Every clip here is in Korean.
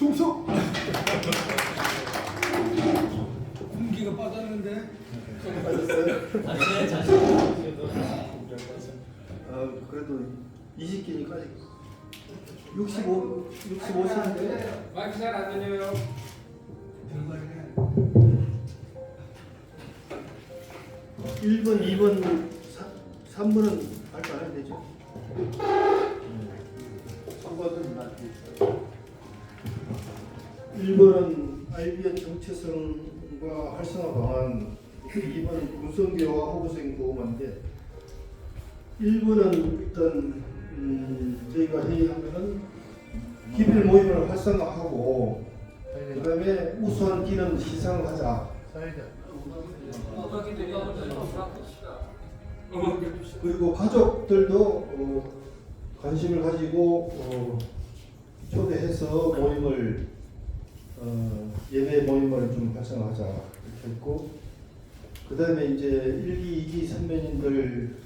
충성. 공기가 빠졌는데. 자신의 자신. 아 그래도 20기니까 아직 65 65세인데 마이크 잘 안 들려요. 1번, 2번, 3, 번은 발표 안 해도 되죠? 3번은 낫죠. 1번은 IBM 정체성과 활성화 방안, 2번은 군성교와 호구생 보호만인데 1번은 일단 음, 저희가 회의하면은 기밀 모임을 활성화하고 그 다음에 우수한 기능 시상을 하자. 그리고 가족들도 어, 관심을 가지고 어, 초대해서 모임을 어, 예배 모임을 좀 활성화하자 이렇게 했고 그 다음에 이제 1기, 2기 선배님들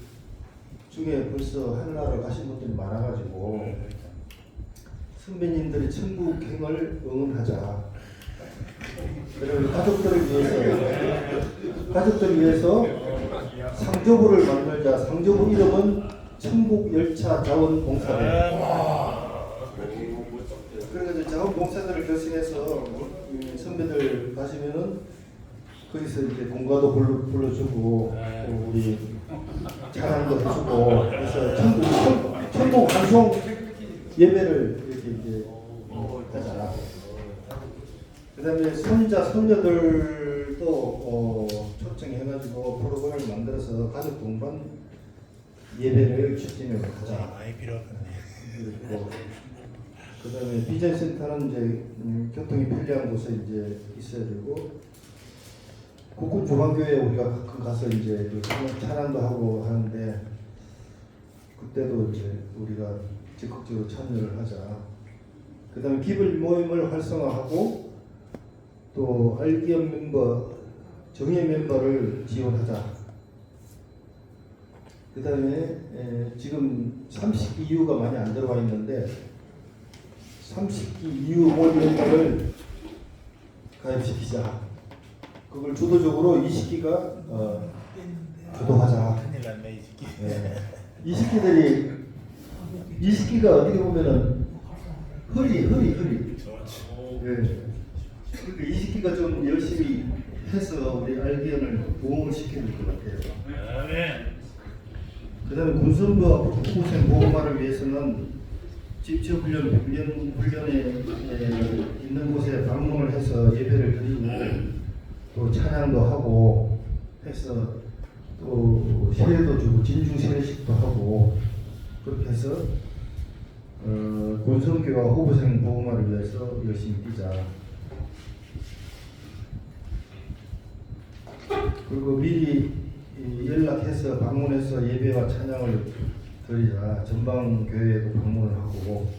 중에 벌써 하늘나라 가신 분들이 많아가지고 선배님들의 천국행을 응원하자. 그리고 가족들을 위해서 가족들을 위해서 상조부를 만들자. 상조부 이름은 천국열차 자원봉사대. 그래서 이제 자원봉사대를 결성해서 이 선배들 가시면은 거기서 이제 공과도 불러, 불러주고 또 우리 찬양도 해주고 그래서 천국 천- 천국 방송 예배를 이렇게 이제 하자. 그다음에 손자 손녀들도 어, 초청해가지고 프로그램을 만들어서 가족 동반 예배를 추진해 가자. 많이 필요하겠네. 그다음에 비전 센터는 이제 음, 교통이 편리한 곳에 이제 있어야 되고 국군 조방교회 우리가 가끔 가서 이제 그 찬양도 하고 하는데 그때도 이제 우리가 적극적으로 참여를 하자. 그다음에 기ብል 모임을 활성화하고 또 알기업 멤버 정예 멤버를 지원하자. 그 다음에 에, 지금 30기 이후가 많이 안 들어와 있는데 30기 이후 모임 멤버를 가입시키자. 그걸 주도적으로 20기가 어, 주도하자. 큰일 났네 이 새끼. 예. 20기들이 20기가 어떻게 보면은 허리 허리 허리 예. 그러니까 20기가 좀 열심히 해서 우리 알기언을 보험을 시켜줄 것 같아요. 아멘. 그다음에 군선부와 국고생 보호마를 위해서는 직접 훈련 훈련 훈련에 에, 있는 곳에 방문을 해서 예배를 드리고 또 찬양도 하고 해서 또 세례도 주고 진중 세례식도 하고 그렇게 해서 어, 군성교와 후보생 보호마를 위해서 열심히 뛰자. 그리고 미리 이 연락해서 방문해서 예배와 찬양을 드리자. 전방 교회에도 방문을 하고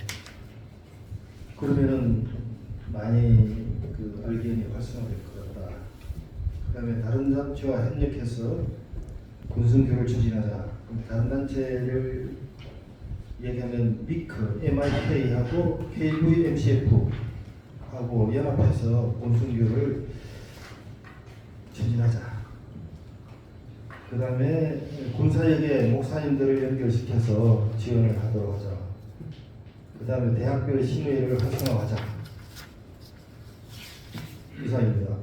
그러면은 많이 그 알기언이 활성화될 것 같다. 그다음에 다른 단체와 협력해서 군성교를 추진하자. 다른 단체를 얘기하면 미크, MIK하고 KVMCF 하고 연합해서 군성교를 추진하자. 그 다음에 군사역에 목사님들을 연결시켜서 지원을 하도록 하자. 그 다음에 대학교의 신뢰를 활성화하자. 이상입니다.